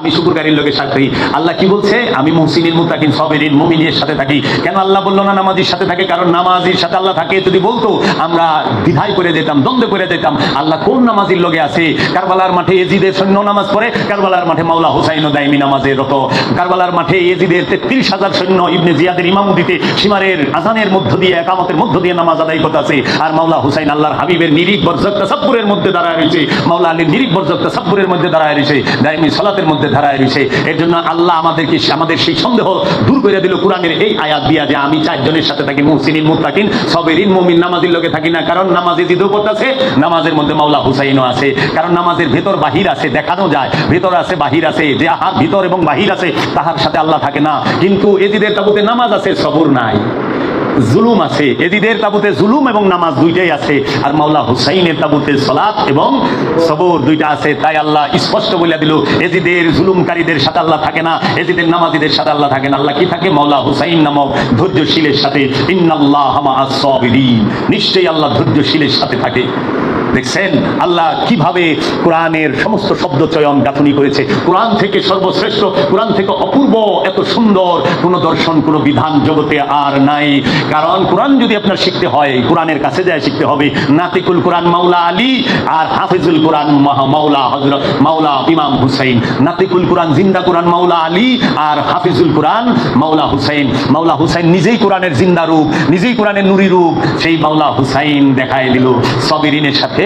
আমি শুকুরকারীর লোকের সাথে। থাকি আল্লাহ কি বলছে? আমি মুহসিনিন মুতাকিন সবেরিন, মুমিনের সাথে থাকি। কেন আল্লাহ বলল না নামাজির সাথে থাকে? কারণ নামাজির সাথে আল্লাহ থাকে। যদি বলতো, আমরা দ্বিধায় করে যেতাম, দ্বন্দ্বে করে যেতাম। আল্লাহ কোন নামাজির লোকে আছে? কারবালার মাঠে এজিদের সৈন্য নামাজ পড়ে, কারবালার মাঠে মাওলা হুসাইন দাইমি নামাজে রত। কারবালার মাঠে এজিদের তেত্রিশ হাজার সৈন্য ইবনে জিয়াদের ইমামুদিতে সীমারের আজানের মধ্য দিয়ে, একামতের মধ্য দিয়ে নামাজ আদায় করতেছে আর মাওলা হুসাইন আল্লাহর হাবিবের নিরিক বর্জক তাসাব্বুরের মধ্যে দাঁড়ায় রয়েছে। মাওলা আলীর নিরিক বর্জক তাসাব্বুরের মধ্যে দাঁড়ায় রয়েছে। দাইমি সালাতের মধ্যে দাঁড়ায় রয়েছে। এর জন্য আল্লাহ আমাদেরকে আমাদের সেই সন্দেহ দূর করে দিল কোরআনের এই আয়াত দিয়া যে আমি চারজনের সাথে থাকি, মুহসিনিন, মুত্তাকিন, সবেরিন, মুমিন, নামাজির লোকে থাকি না। কারণ নামাজে জিদও করতেছে নামাজের মধ্যে মাওলা হুসাইনও আছে। কারণ নামাজের ভেতর বাহির আছে, দেখানো যায়। ভেতর আছে, বাহির আছে, যে আহার ভিতর এবং বাহির আছে, তাহার সাথে আল্লাহ থাকে না। কিন্তু এজিদের তাবুতে নামাজ আছে, সবর নাই। জুলুম আছে। এদিদের তাবুতে জুলুম এবং নামাজ দুইটাই আছে। আর মাওলা হুসাইনের তাবুতে সলাৎ এবং সবর দুইটা আছে। তাই আল্লাহ স্পষ্ট বলে দিল এদিদের জুলুমকারীদের সাথে আল্লাহ থাকে না এদিদের নামাজিদের সাথে আল্লাহ থাকে না। আল্লাহ কি থাকে? মাওলা হুসাইন নামক ধৈর্যশীলের সাথে। ইন্নাল্লাহ নিশ্চয়ই আল্লাহ ধৈর্যশীলের সাথে থাকে। দেখছেন? আল্লাহ কীভাবে কোরআনের সমস্ত শব্দ চয়ন গাঁথনি করেছে? কোরআন থেকে সর্বশ্রেষ্ঠ, কোরআন থেকে অপূর্ব, এত সুন্দর কোন দর্শন কোন বিধান জগতে আর নাই। কারণ কোরআন যদি আপনার শিখতে হয়, কোরআনের কাছে যায় শিখতে হবে। নাতিকুল কোরআন মাওলা আলী আর হাফিজুল কোরআন মাওলা হজরত মাওলা ইমাম হুসাইন। নাতিকুল কোরআন জিন্দা কোরআন মাওলা আলী আর হাফিজুল কোরআন মাওলা হুসাইন। মাওলা হুসাইন নিজেই কোরআনের জিন্দা রূপ, নিজেই কোরআনের নুরি রূপ। সেই মাওলা হুসাইন দেখায় দিল। সবিরিনের সাথে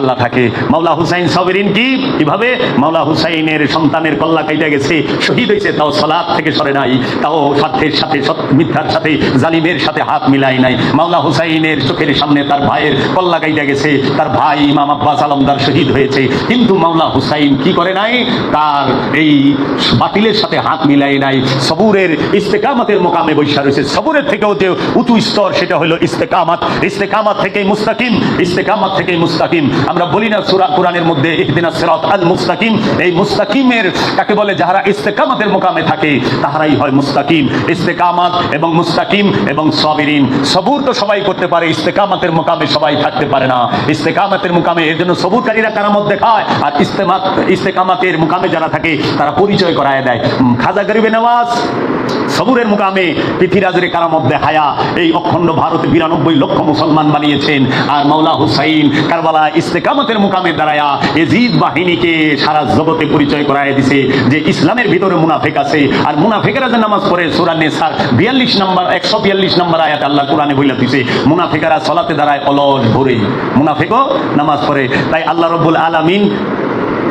আল্লাহ থাকে। মাওলা হুসাইন সবেরিন কি? কীভাবে? মাওলা হুসাইনের সন্তানের কল্লা কাইটা গেছে, শহীদ হয়েছে, তাও সলাদ থেকে সরে নাই, তাও স্বার্থের সাথে মিথ্যার সাথে, জালিমের সাথে হাত মিলাই নাই। মাওলা হুসাইনের চোখের সামনে তার ভাইয়ের কল্লা কাইটা গেছে, তার ভাই ইমাম আব্বাস আলমদার শহীদ হয়েছে। কিন্তু মাওলা হুসাইন কি করে নাই? তার এই বাতিলের সাথে হাত মিলাই নাই। সবুরের ইস্তেকামতের মোকামে বৈশা রয়েছে। সবুরের থেকেও যে উঁচু স্তর, সেটা হলো ইস্তেকামাত। ইস্তেকামাত থেকেই মুস্তাকিম। ইস্তেকামাত থেকেই মুস্তাকিম। আমরা বলি না সূরা কোরআনের মধ্যে ইহদিনাস সিরাত আল মুস্তাকিম। এই মুস্তাকিমের কাকে বলে? যারা ইস্তেকামাতের মোকামে থাকে, তাহারাই হয় মুস্তাকিম। ইস্তেকামাত এবং মুস্তাকিম এবং সাবিরিন। সবুর তো সবাই করতে পারে, ইস্তেকামাতের মোকামে সবাই থাকতে পারে না। ইস্তেকামাতের মোকামে এর জন্য সবুরকারীরা কারামত দেখায় আর ইস্তেমাত ইস্তেকামাতের মোকামে যারা থাকে, তারা পরিচয় করায় দেয়। খাজা গরিবে নওয়াজ সবুরের মুকামে পৃথিরাজের কারামত দেখায়া এই অখণ্ড ভারতে বিরানব্বই লক্ষ মুসলমান বানিয়েছেন। আর মাওলা হুসাইন কারবালা ইস্তেকামতের মুকামে দাঁড়ায়া এজিদ বাহিনীকে সারা জগতে পরিচয় করায় দিছে যে ইসলামের ভিতরে মুনাফেক আছে। আর মুনাফেকেরা যে নামাজ পড়ে, সুরা নেসার বিয়াল্লিশ নম্বর, একশো বিয়াল্লিশ নম্বর আয়াত আল্লাহ কোরআনে বইলা দিছে, মুনাফেকেরা সলাতে দাঁড়ায় অলস ভরে। মুনাফেকও নামাজ পড়ে। তাই আল্লাহ রব্বুল আলামিন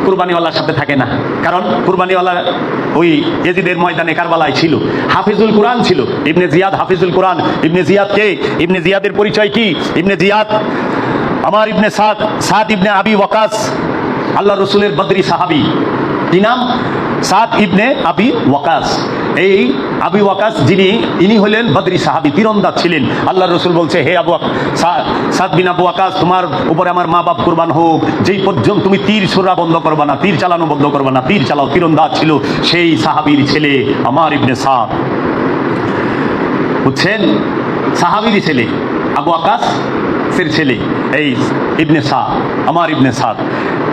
কুরবানিওয়ালার সাথে থাকে না। কারণ কুরবানিওয়ালা ওই এজিদের ময়দানে কারবালায় ছিল। হাফিজুল কোরআন ছিল। ইবনে জিয়াদ হাফিজুল কোরআন। ইবনে জিয়াদ কে? ইবনে জিয়াদের পরিচয় কি? ইবনে জিয়াদ, আমার ইবনে সাদ সাদ ইবনে আবি ওয়াকাস, আল্লাহ রসুলের বদরি সাহাবি। কি নাম? সাদ ইবনে আবি ওয়াকাস। এই আবি ওয়াকাস যিনি, ইনি হলেন বদরি সাহাবি, তীরন্দাজ ছিলেন। আল্লাহ রসুল বলছে, হে আবু ওয়াক- সা- সাদ বিন আবু আকাশ তোমার উপরে আমার মা বাপ কুরবান হোক। যেই পর্যন্ত তুমি তীর ছোড়া বন্ধ করবা না, তীর চালানো বন্ধ করবা না, তীর চালাও। তীরন্দাজ ছিল সেই সাহাবির ছেলে আমার ইবনে সাদ। বুঝছেন? সাহাবিরই ছেলে, আবু আকাশ এর ছেলে, এই ইবনে সাদ, আমার ইবনে সাদ,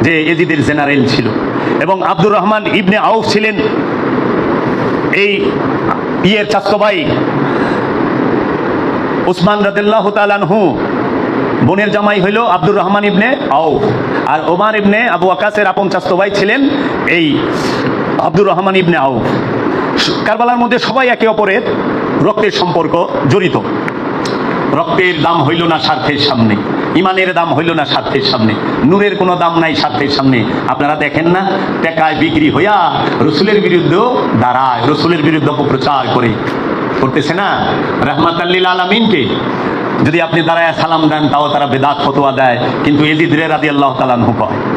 যে এজিদের জেনারেল ছিল। এবং আব্দুর রহমান ইবনে আউফ ছিলেন এই ইয়ের চাস্তো ভাই উসমান রাদিল্লাহ তালানহু বোনের জামাই হইল আব্দুর রহমান ইবনে আউফ আর ওমান ইবনে আবু আকাশের আপন চাস্তো ভাই ছিলেন এই আব্দুর রহমান ইবনে আউফ কারবালার মধ্যে সবাই একে অপরের রক্তের সম্পর্ক জড়িত। রক্তের দাম হইল না স্বার্থের সামনে। ইমানের দাম হইল না স্বার্থের সামনে। নূরের কোনো দাম নাই স্বার্থের সামনে। আপনারা দেখেন না, টেকায় বিক্রি হইয়া রসুলের বিরুদ্ধেও দাঁড়ায়, রসুলের বিরুদ্ধে অপপ্রচার করে। করতেছে না? রহমাত আল্লিল আলমিনকে। যদি আপনি দাঁড়ায় সালাম দেন, তাও তারা বেদাত ফতোয়া দেয়। কিন্তু এদিদরে রাদি আল্লাহ তালানহু কয়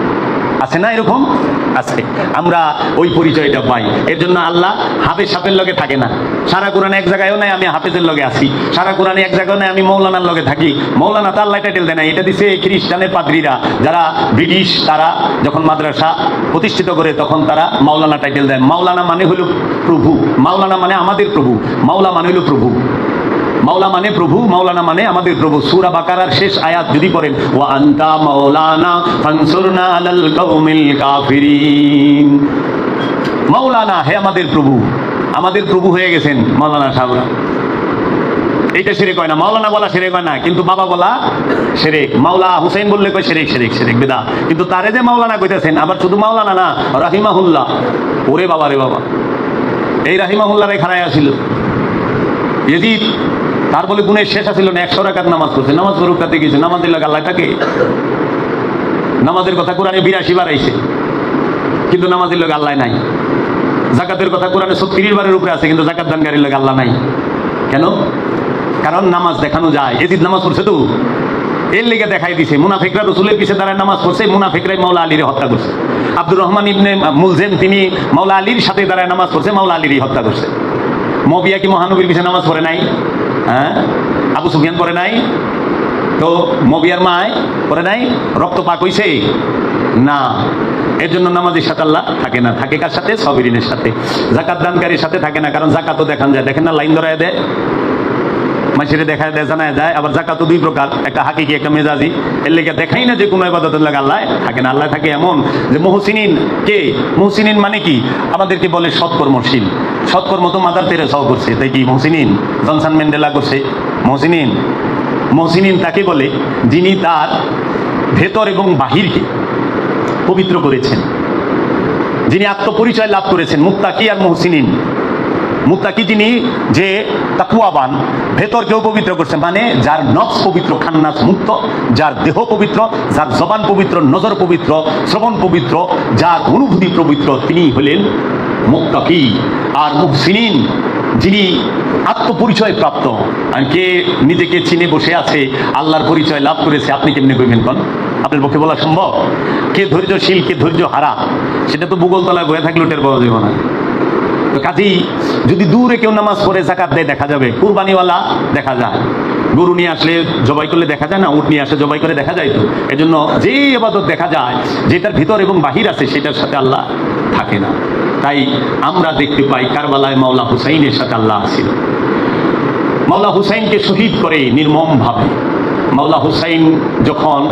আছে না এরকম? আছে। আমরা ওই পরিচয়টা পাই। এর জন্য আল্লাহ হাফেজ সাপের লগে থাকে না। সারা কোরআনে এক জায়গায়ও নাই আমি হাফেজের লগে আছি। সারা কোরআনে এক জায়গায় নাই আমি মৌলানার লগে থাকি। মৌলানা তো আল্লাহ টাইটেল দেয় না। এটা দিছে খ্রিস্টানের পাদ্রীরা। যারা ব্রিটিশ, তারা যখন মাদ্রাসা প্রতিষ্ঠিত করে, তখন তারা মাওলানা টাইটেল দেয়। মাওলানা মানে হলো প্রভু। মাওলানা মানে আমাদের প্রভু। মাওলা মানে হলো প্রভু। মাওলা মানে প্রভু মাওলানা মানে আমাদের প্রভু। সূরা বাকারার শেষ আয়াত যদি পড়েন, ওয়া আনতা মাওলানা ফানসুরনা আলাল কওমিল কাফিরিন। মাওলানা, হে আমাদের প্রভু আমাদের প্রভু হয়ে গেছেন মাওলানা সাহেবরা। এইটা সেরে কয় না। মাওলানা বলা সেরে কয় না, কিন্তু বাবা বলা সেরেক। মাওলা হুসেন বললে কয়, সেরেক সেরেক সেরেক, বেদা। কিন্তু তারে যে মাওলানা কইতেছেন, আবার শুধু মাওলানা না, রাহিমাহুল্লাহ। ওরে বাবা রে বাবা। এই রাহিমাহুল্লাহ রে খানায় আসিল। এদিন তার বলে গুণের শেষ আসিল না, একশো রাকাত নামাজ পড়ছে। নামাজ পড়ুক কাতে গেছে নামাজ দিল্লা আল্লাহ থাকে নামাজের কথা কোরআনে বিরাশি বার আইছে, কিন্তু নামাজের লোক আল্লাহ নাই। জাকাতের কথা কোরআনে ছত্রিশ বারের উপরে আছে, কিন্তু জাকাত দানকারীর লোক আল্লাহ নাই। কেন? কারণ নামাজ দেখানো যায়। এদিন নামাজ পড়ছে তো। এর লেগে দেখাই দিছে, মুনাফিকরা রসুলের পিছে দাঁড়ায় নামাজ পড়ছে, মুনাফিকরাই মাওলা আলীর হত্যা করছে। আব্দুর রহমান ইবনে মুলজেম, তিনি মাওলা আলীর সাথে দাঁড়ায় নামাজ পড়ছে, মাওলা আলীরই হত্যা করছে। মবিয়া কি মহানবীর পিছে নামাজ পড়ে নাই? হ্যাঁ? আবু সুফিয়ান করে নাই? তো মবিয়ার মায় পরে নাই? রক্ত পাক হইছে? না। এর জন্য নামাজের সাথে আল্লাহ থাকে না। থাকে কার সাথে? সবিরিনের সাথে। জাকাত দানকারীর সাথে থাকে না, কারণ জাকাতও দেখান যায়। দেখেন না, লাইন ধরায় দেয়। মাসিরে দেখা দেয় জানায় যায়, আবার জাকাতও দুই প্রকার। একটা হাকিকি, একটা মেজাজি। এর লেগে দেখাই না যে কোনো ইবাদতের লাগে আল্লাহ থাকে না। আল্লাহ থাকে এমন যে মহসিনিন কে? মহসিনিন মানে কি? আমাদেরকে বলে সৎকর্মশীল। সৎকর্ম তো মাদার তেরে সহ করছে। তাই কি মহসিনিন? জনসন ম্যান্ডেলা করছে। মহসিনিন? মহসিনিন তাকে বলে যিনি তার ভেতর এবং বাহিরকে পবিত্র করেছেন। যিনি আত্মপরিচয় লাভ করেছেন। মুক্তাকি আর মহসিনিন? মুত্তাকি যিনি যে তাকুয়াবান ভেতরকেও পবিত্র করছে মানে যার নফস পবিত্র, খান্নাস মুক্ত, যার দেহ পবিত্র, যার জবান পবিত্র, নজর পবিত্র, শ্রবণ পবিত্র, যার অনুভূতি পবিত্র, তিনি হলেন মুত্তাকি আর মুহসিনিন, যিনি আত্মপরিচয় প্রাপ্ত। কে নিজেকে চিনে বসে আছে, আল্লাহর পরিচয় লাভ করেছে, আপনি কেমনি কইবেন কন? আপনার পক্ষে বলা সম্ভব? কে ধৈর্যশীল, কে ধৈর্য হারা সেটা তো ভূগোল তলায় বয়ে থাকলে ওটার পাওয়া যাবে না। কাজেই যদি দূরে কেউ নামাজ পড়ে জাকাত দেয়, দেখা যাবে। কুরবানিওয়ালা দেখা যায়। গরু নিয়ে আসলে জবাই করলে দেখা যায় না? উট নিয়ে আসলে জবাই করে দেখা যায় তো? এজন্য যে আবাদত দেখা যায়, যেটার ভিতর এবং বাহির আছে, সেটার সাথে আল্লাহ থাকে না। তাই আমরা দেখতে পাই কারবালায় মাওলা হুসাইনের সাথে আল্লাহ ছিল মাওলা হুসাইনকে শহীদ করে নির্মমভাবে। মাওলা হুসাইন যখন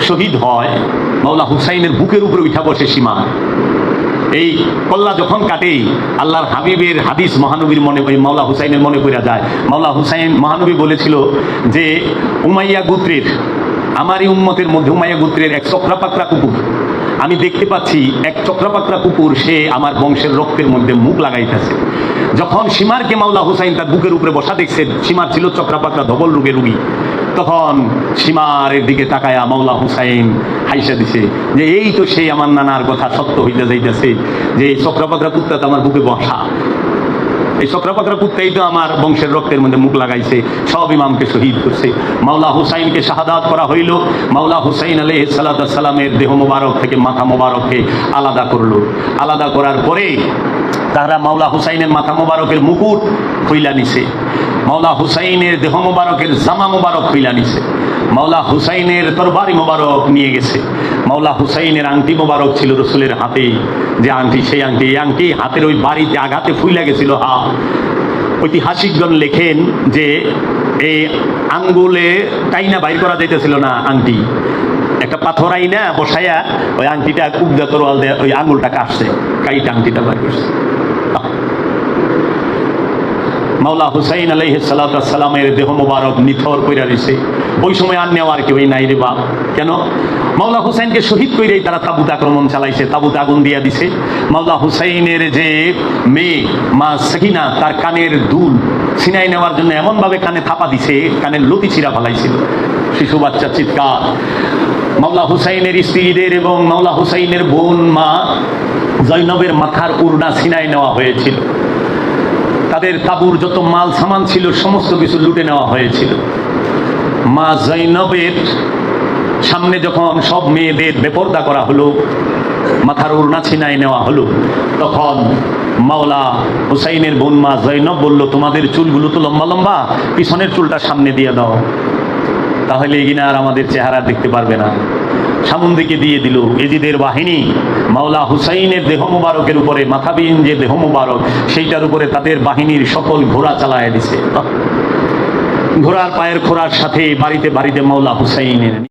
শহীদ হয়, মাওলা হুসাইনের বুকের উপরে উঠা বসে সীমা। এই কল্লা যখন কাটে, আল্লাহর হাবিবের হাদিস মহানবীর মনে ওই মাওলা হুসাইনের মনে পড়া যায়। মাওলা হুসাইন মহানবী বলেছিল যে, উমাইয়া গুত্রের, আমারই উম্মতের মধ্যে উমাইয়া গুত্রের এক চক্রাপাকড়া কুকুর। আমি দেখতে পাচ্ছি এক চক্রাপাকড়া কুকুর, সে আমার বংশের রক্তের মধ্যে মুখ লাগাইতেছে। যখন সীমারকে মাওলা হুসাইন তার বুকের উপরে বসা দেখছে, সীমার ছিল চক্রাপাকড়া ধবল রোগে রুগী। তখন সীমারের দিকে তাকায়া মাওলা হুসাইন হাইসা দিছে যে, এই তো সেই আমার নানার কথা সত্য হইতে যাইতেছে যে, এই চক্রাপাকড়া কুত্তা তো আমার বুকে বসা। এই চক্রাপাকড়া কুত্তাই তো আমার বংশের রক্তের মধ্যে মুখ লাগাইছে, সব ইমামকে শহীদ করছে। মাওলা হুসাইনকে শাহাদাত করা হইল। মাওলা হুসাইন আলহ সালামের দেহ মোবারক থেকে মাথা মোবারককে আলাদা করল। আলাদা করার পরে তারা মাওলা হুসাইনের মাথা মোবারকের মুকুট খুইলা নিছে। মাওলা হুসাইনের দেহ মোবারকের জামা মোবারক খুইলা নিছে। মাওলা হুসাইনের তরবারি মোবারক নিয়ে গেছে। মাওলা হুসাইনের আংটি মোবারক ছিল রসুলের হাতে যে আংটি, সেই আংটি, এই আংটি হাতের ওই বাড়িতে আঘাতে ফুইলা গেছিল, হা। ঐতিহাসিকগণ লেখেন যে এই আঙ্গুলে টাইনা বাইর করা যাইতেছিল না আংটি। একটা পাথর আইনা বসাইয়া ওই আংটিটা কুবদা তরোয়াল দিয়ে, ওই আঙ্গুলটা কাটছে কাইটা আংটিটা বাইর করছে। মাওলা হুসাইন আলাইহ সালামের দেহ মোবারক নিথর কইরা দিছে। ওই সময় আর নেওয়ার কেউই নাই রে বাপ। কেন? মাওলা হুসাইনকে শহীদ কইরেই তারা তাবুত আক্রমণ চালাইছে, তাবুত আগুন দিয়া দিছে। মাওলা হুসাইনের যে মেয়ে, মা সকিনা, তার কানের দুল ছিনাই নেওয়ার জন্য এমনভাবে কানে থাপা দিছে, কানের লতি ছিঁড়া ফেলাইছিল। শিশু বাচ্চা চিৎকার। মাওলা হুসাইনের স্ত্রীদের এবং মাওলা হুসাইনের বোন, মা জৈনবের মাথার উড়না ছিনাই নেওয়া হয়েছিল। তাদের তাবুর যত মাল সামান ছিল, সমস্ত কিছু লুটে নেওয়া হয়েছিল। মা জৈনবের সামনে যখন সব মেয়েদের বেপর্দা করা হলো মাথার উড়না ছিনাই নেওয়া হলো, তখন মাওলা হুসাইনের বোন মা জৈনব বলল, তোমাদের চুলগুলো তো লম্বা লম্বা, পিছনের চুলটা সামনে দিয়ে দাও। তাহলে এগিনা আর আমাদের চেহারা দেখতে পারবে না। সামন দিকে দিয়ে দিল এজিদের বাহিনী। মাওলা হুসাইনের দেহ মুবারকের উপরে, মাথাবিহীন যে দেহ মুবারক, সেইটার উপরে তাদের বাহিনীর সকল ঘোড়া চালায় দিছে। ঘোড়ার পায়ের খোড়ার সাথে বাড়িতে বাড়িতে মাওলা হুসাইনের